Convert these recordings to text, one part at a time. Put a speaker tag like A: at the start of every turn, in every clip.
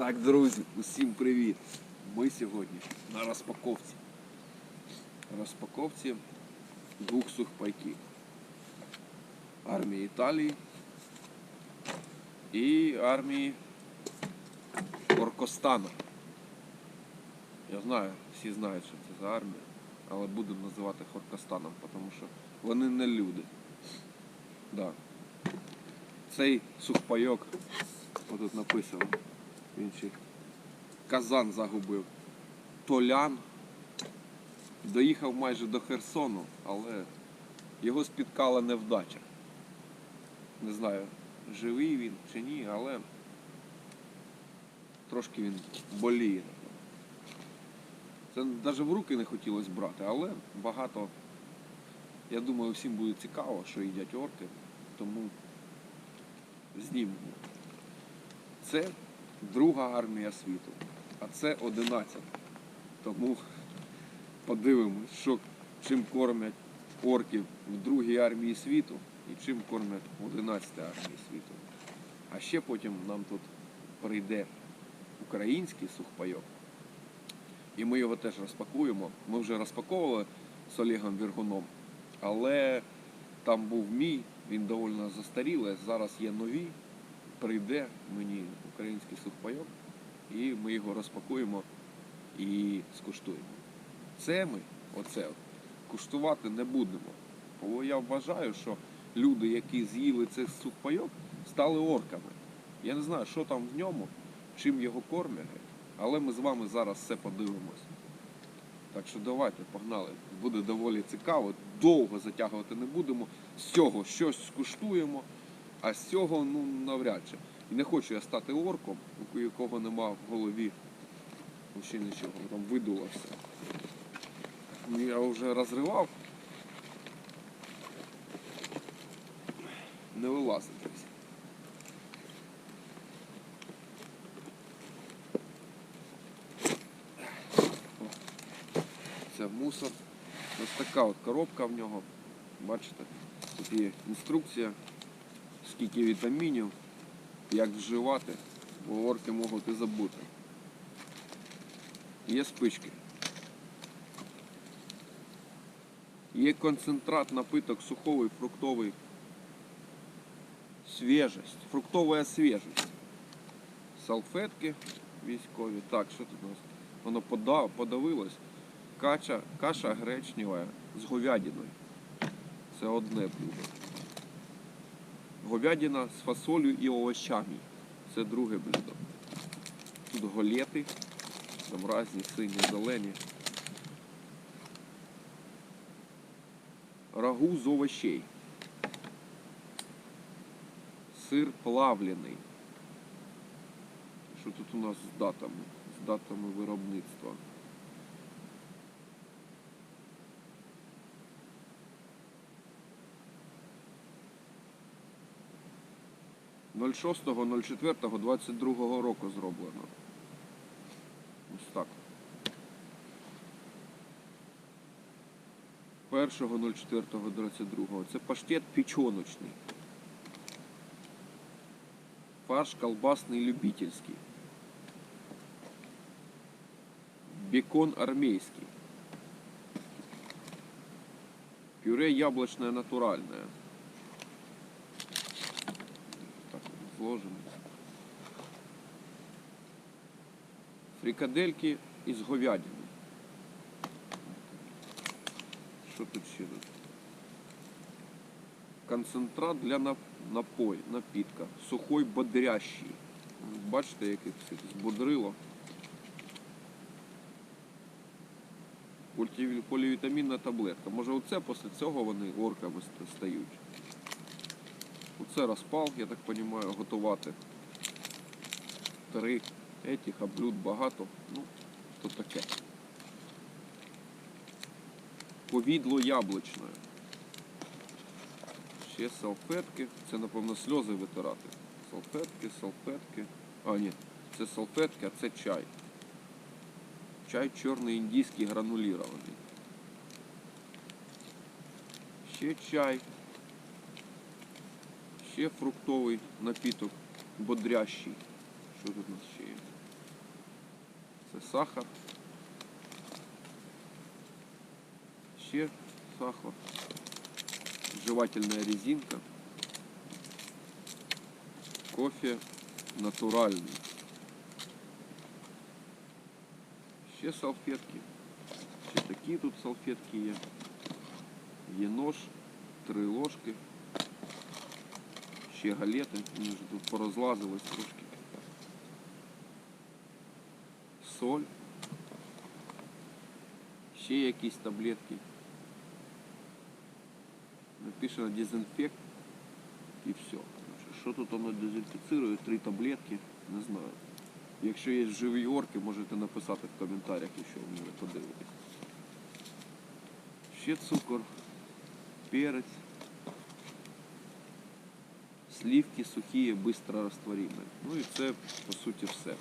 A: Так, друзі, усім привіт! Ми сьогодні на розпаковці. Розпаковці двох сухпайків. Армії Італії і армії Оркостана. Я знаю, всі знають, що це за армія, але будемо називати Хоркостаном, тому що вони не люди. Да. Цей сухпайок, отут написано, ще казан загубив. Толян доїхав майже до Херсону, але його спіткала невдача. Не знаю, живий він чи ні, але трошки він боліє. Це навіть в руки не хотілося брати, але багато. Я думаю, всім буде цікаво, що їдять орки, тому знімемо. Це друга армія світу, а це 11. Тому подивимось, що, чим кормять орків в другій армії світу і чим кормять в 11 армії світу. А ще потім нам тут прийде український сухпайок. І ми його теж розпакуємо. Ми вже розпаковували з Олегом Вергуном, але там був мій, він доволі застарілий. Зараз є нові. Прийде мені український сухпайок, і ми його розпакуємо і скуштуємо. Це ми, оце, куштувати не будемо. Бо я вважаю, що люди, які з'їли цей сухпайок, стали орками. Я не знаю, що там в ньому, чим його кормять, але ми з вами зараз все подивимось. Так що давайте, погнали. Буде доволі цікаво. Довго затягувати не будемо. З цього щось скуштуємо, а з цього ну навряд чи. І не хочу я стати орком, у якого нема в голові ще нічого, там видуло все. Я вже розривав. Не вилазить. Це мусор. Ось така от коробка в нього. Бачите? Тут є інструкція, скільки вітамінів, як вживати, бо орки можуть і забути. Є спички. Є концентрат, напиток суховий, фруктовий. Свіжість. Фруктова свіжість. Салфетки військові. Так, що тут у нас? Воно подавилось. Кача, каша гречнева з говядиною. Це одне блюдо. Говядина з фасолью і овощами. Це друге блюдо. Тут голети, там різні сині, зелені. Рагу з овощей. Сир плавлений. Що тут у нас з датами? З датами виробництва. Ноль шостого, ноль четвертого, двадцять другого року зроблено. Ось так. 1.04.22. Це паштет печоночний. Фарш колбасний любительський. Бекон армейский. Пюре яблочное натуральное. Так, сложим. Фрикадельки із говядини. Що тут ще тут? Концентрат для нап- напой, напітка. Сухой бодрящий. Бачите, яке все збодрило. Полівітамінна таблетка. Може оце після цього вони орками стають. Оце розпал, я так розумію, готувати. Три етих, а блюд багато. Ну, то таке. Повідло яблучне. Ще салфетки. Це, напевно, сльози витирати. Салфетки, салфетки. А, ні, це салфетки, а це чай. Чай чорний індійський гранулірований. Ще чай. Ще фруктовий напіток бодрящий. Що тут у нас ще є? Це сахар. Ще сахар. Жевательная резинка. Кофе натуральний. Ще салфетки. Ще такі тут салфетки є. Є нож, три ложки. Ще галети, вони вже тут порозлазились трошки. Соль. Ще якісь таблетки. Написано дезінфект і все. Що тут воно дезінфіцирує? Три таблетки, не знаю. Якщо є живі орки, можете написати в коментарях, якщо ви подивитесь. Ще цукор, перець, сливки сухі, быстро растворимі. Ну і це по суті все.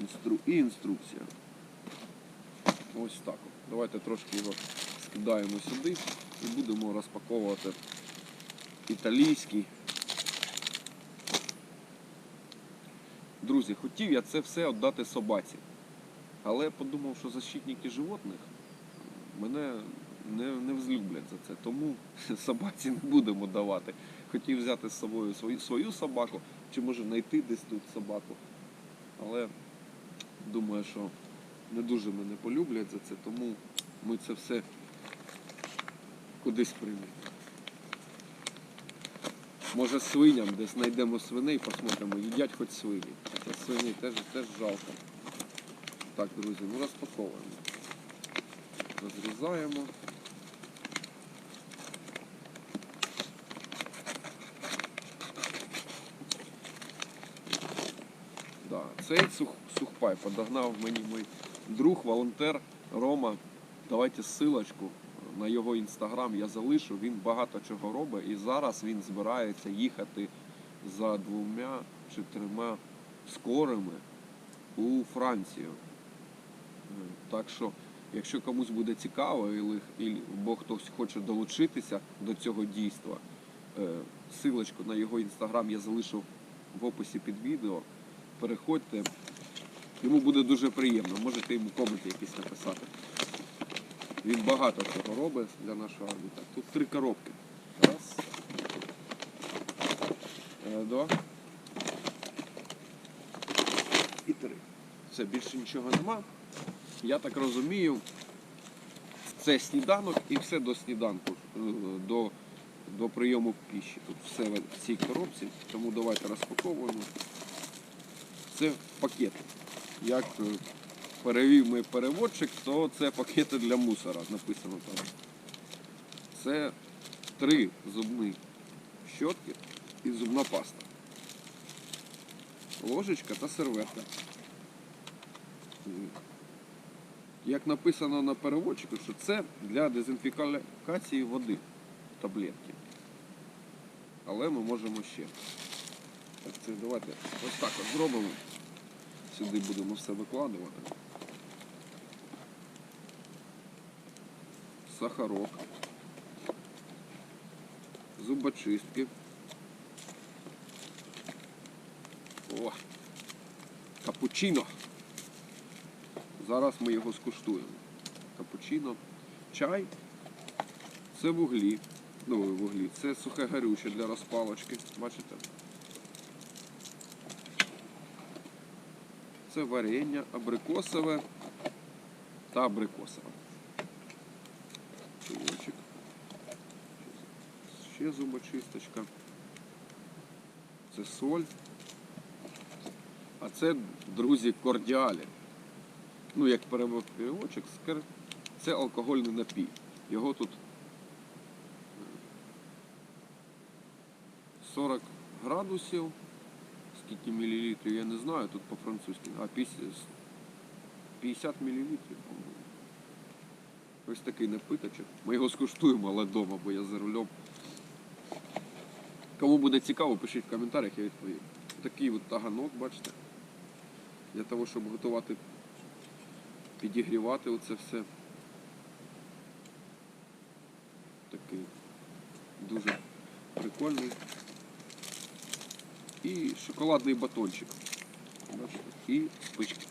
A: Інстру... І інструкція. Ось так. Давайте трошки його скидаємо сюди і будемо розпаковувати італійський. Друзі, хотів я це все віддати собаці. Але подумав, що защитники животних мене не, не взлюблять за це. Тому собаці не будемо давати. Хотів взяти з собою свою, свою собаку, чи може знайти десь тут собаку. Але думаю, що не дуже мене полюблять за це, тому ми це все кудись приймемо. Може свиням десь знайдемо свиней, посмотримо, їдять хоч свині. Хоча свині теж, теж жалко. Так, друзі, ну розпаковуємо. Розрізаємо. Да. Цей сух, сухпай подогнав мені мій друг, волонтер Рома. Давайте ссылочку на його інстаграм я залишу. Він багато чого робить і зараз він збирається їхати за двома чи трьома скорими у Францію. Так що, якщо комусь буде цікаво, або, хтось хоче долучитися до цього дійства, е, силочку на його інстаграм я залишу в описі під відео. Переходьте. Йому буде дуже приємно. Можете йому коменти якісь написати. Він багато цього робить для нашого армії. Тут три коробки. Раз. Е, Два. І три. Все, більше нічого нема. Я так розумію, це сніданок і все до сніданку, е, до, до прийому піші. Тут все в цій коробці, тому давайте розпаковуємо. Це пакети. Як е, перевів мій переводчик, то це пакети для мусора, написано там. Це три зубні щотки і зубна паста. Ложечка та серветка. Як написано на переводчику, що це для дезінфікації води таблетки. Але ми можемо ще. Так, це давайте ось так от зробимо. Сюди будемо все викладувати. Сахарок. Зубочистки. О! Капучино. Зараз ми його скуштуємо. Капучино. Чай. Це вуглі. Ну, вуглі. Це сухе горюче для розпалочки. Бачите? Це варення абрикосове та абрикосове. Чайочок. Ще зубочисточка. Це соль. А це, друзі, кордіалі. Ну, як перевод переводчик, це алкогольний напій. Його тут е, 40 градусів. Скільки мілілітрів, я не знаю, тут по-французьки. А 50, 50 мілілітрів, по-моєму. Ось такий напиточок. Ми його скуштуємо, але вдома, бо я за рулем. Кому буде цікаво, пишіть в коментарях, я відповім. Такий от таганок, бачите. Для того, щоб готувати, підігрівати оце все. Такий дуже прикольний. І шоколадний батончик. І спички.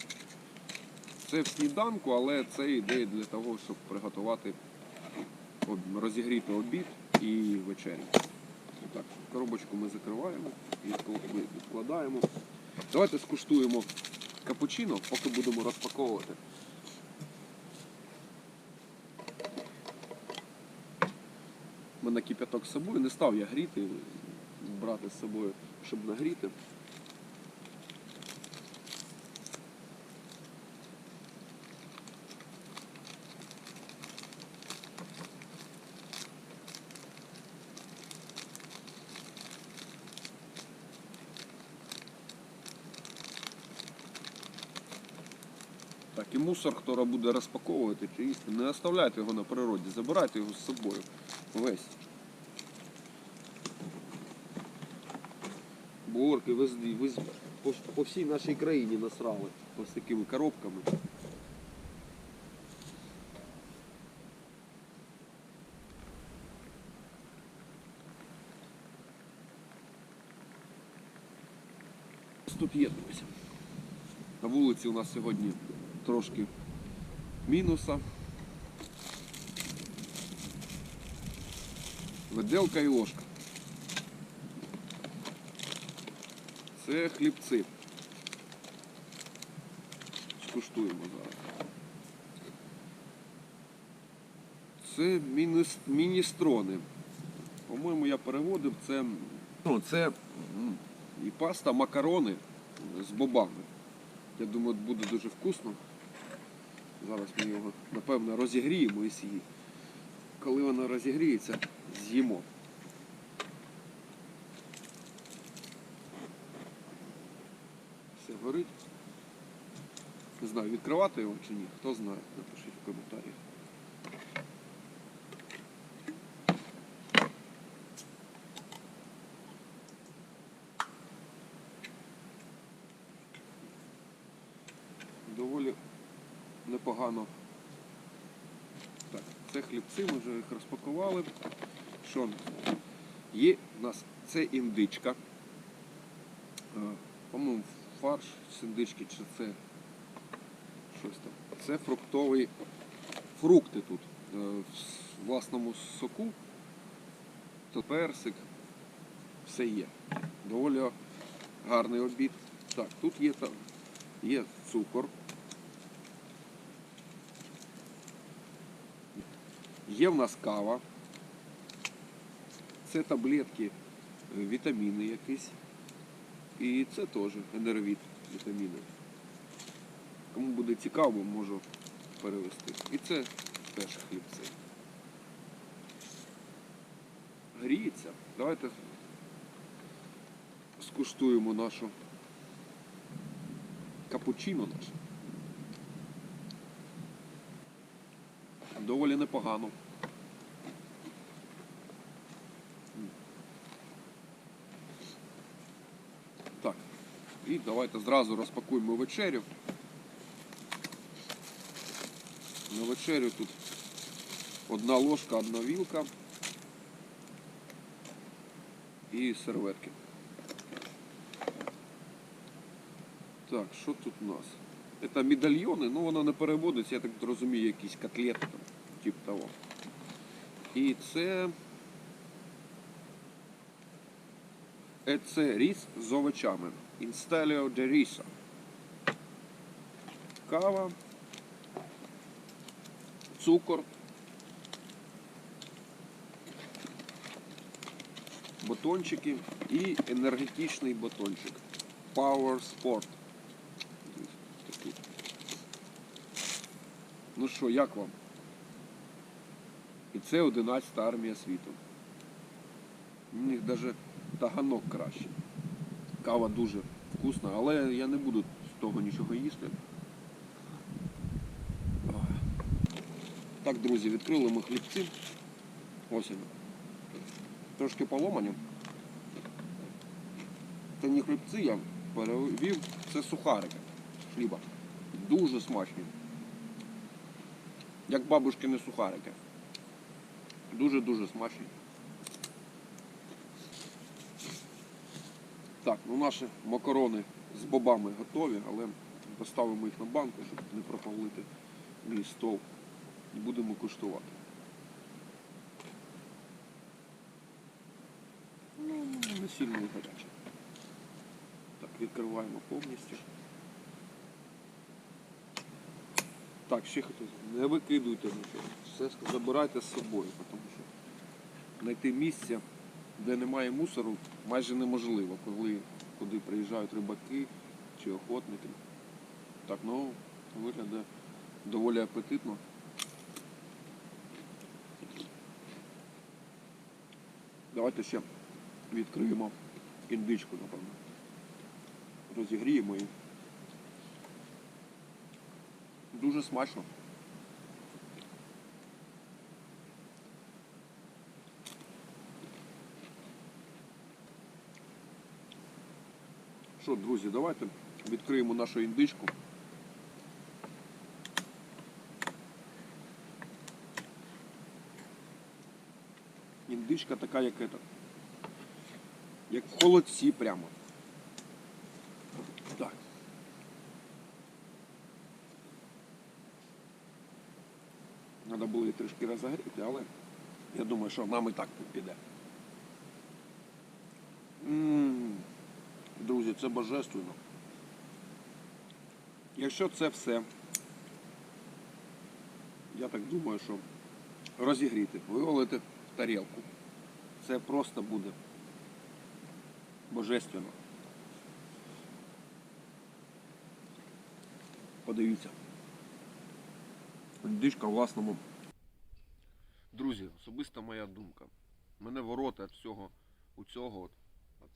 A: Це в сніданку, але це йде для того, щоб приготувати, розігріти обід і вечерю. Так, коробочку ми закриваємо, ми відкладаємо. Давайте скуштуємо капучино, поки будемо розпаковувати. У мене кип'яток з собою, не став я гріти, брати з собою, щоб нагріти. Так, і мусор, хто буде розпаковувати чи їсти, не оставляйте його на природі, забирайте його з собою. Весь. Бо орки везді, вез, по, по всій нашій країні насрали ось такими коробками. Тут є, друзі. На вулиці у нас сьогодні трошки мінуса. Виделка і ложка. Це хлібці. Скуштуємо зараз. Це міністрони. По-моєму, я переводив це. Ну, це і паста, макарони з бобами. Я думаю, буде дуже вкусно. Зараз ми його, напевно, розігріємо і з'їмо. Коли воно розігріється, з'їмо. Все горить. Не знаю, відкривати його чи ні. Хто знає, напишіть в коментарях. Доволі непогано. Так, це хлібці, ми вже їх розпакували. Що? Є в нас це індичка. Е, По-моєму, фарш з індички, чи це щось там. Це фруктовий фрукти тут. е, В власному соку. То персик. Все є. Доволі гарний обід. Так, тут є там є цукор. Є в нас кава. Це таблетки, е, вітаміни якісь. І це теж енервіт вітаміни. Кому буде цікаво, можу перевести. І це теж хлібці. Гріється. Давайте скуштуємо нашу капучино наше. Доволі непогано. Так. І давайте зразу розпакуємо вечерю. На вечерю тут одна ложка, одна вілка і серветки. Так, що тут у нас? Це медальйони, ну воно не переводиться, я так розумію, якісь котлети там, тип того. І це. Е, Це ріс з овочами. Інсталіо де ріса. Кава. Цукор. Батончики і енергетичний батончик. Power Sport. Ну що, як вам? І це 11 армія світу. У них навіть таганок краще. Кава дуже вкусна, але я не буду з того нічого їсти. Так, друзі, відкрили ми хлібці. Ось. Трошки поломані. Це не хлібці я перевів, це сухарики хліба. Дуже смачні. Як бабушкини сухарики. Дуже-дуже смачні. Так, ну наші макарони з бобами готові, але Поставимо їх на банку, щоб не пропалити мій стол. І будемо куштувати. Ну, не сильно і гаряче. Так, відкриваємо повністю. Так, ще хотів. Не викидуйте нічого. Все забирайте з собою, тому що знайти місце, де немає мусору, майже неможливо, коли куди приїжджають рибаки чи охотники. Так, ну, виглядає доволі апетитно. Давайте ще відкриємо індичку, напевно. Розігріємо її. Дуже смачно. Що, друзі, давайте відкриємо нашу індичку. Індичка така, як ета. Як холодці прямо. Так. Треба було її трішки розогріти, але я думаю, що нам і так тут піде. М, Друзі, це божественно. Якщо це все, я так думаю, що розігріти, вивалити в тарілку. Це просто буде божественно. Подивіться. Дишка власному. Друзі, особиста моя думка. Мене ворота від всього у цього от, от,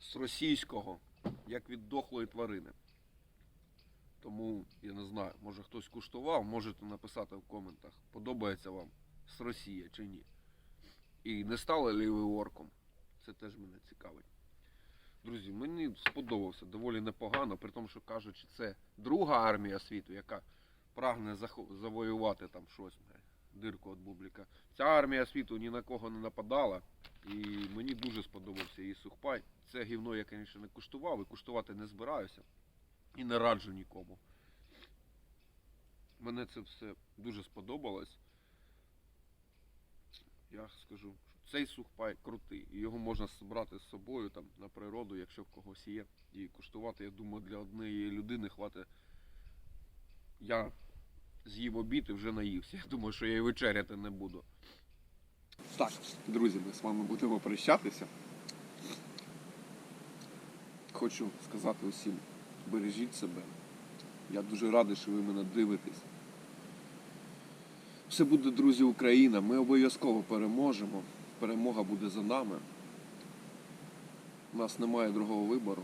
A: з російського, як від дохлої тварини. Тому я не знаю, може хтось куштував, можете написати в коментах, подобається вам з Росії чи ні. І не стали ли ви орком? Це теж мене цікавить. Друзі, мені сподобався доволі непогано, при тому, що кажучи, це друга армія світу, яка прагне завоювати там щось, дирку від бубліка. Ця армія світу ні на кого не нападала. І мені дуже сподобався її сухпай. Це гівно я, звісно, не куштував і куштувати не збираюся. І не раджу нікому. Мене це все дуже сподобалось. Я скажу, що цей сухпай крутий. Його можна брати з собою там, на природу, якщо в когось є. І куштувати, я думаю, для однієї людини хватить. Я з'їв обід і вже наївся. Я думаю, що я і вечеряти не буду. Так, друзі, ми з вами будемо прощатися. Хочу сказати усім, бережіть себе. Я дуже радий, що ви мене дивитесь. Все буде, друзі, Україна. Ми обов'язково переможемо. Перемога буде за нами. У нас немає другого вибору.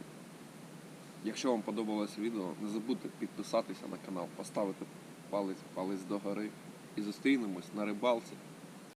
A: Якщо вам подобалось відео, не забудьте підписатися на канал, поставити палець, палець догори і зустрінемось на рибалці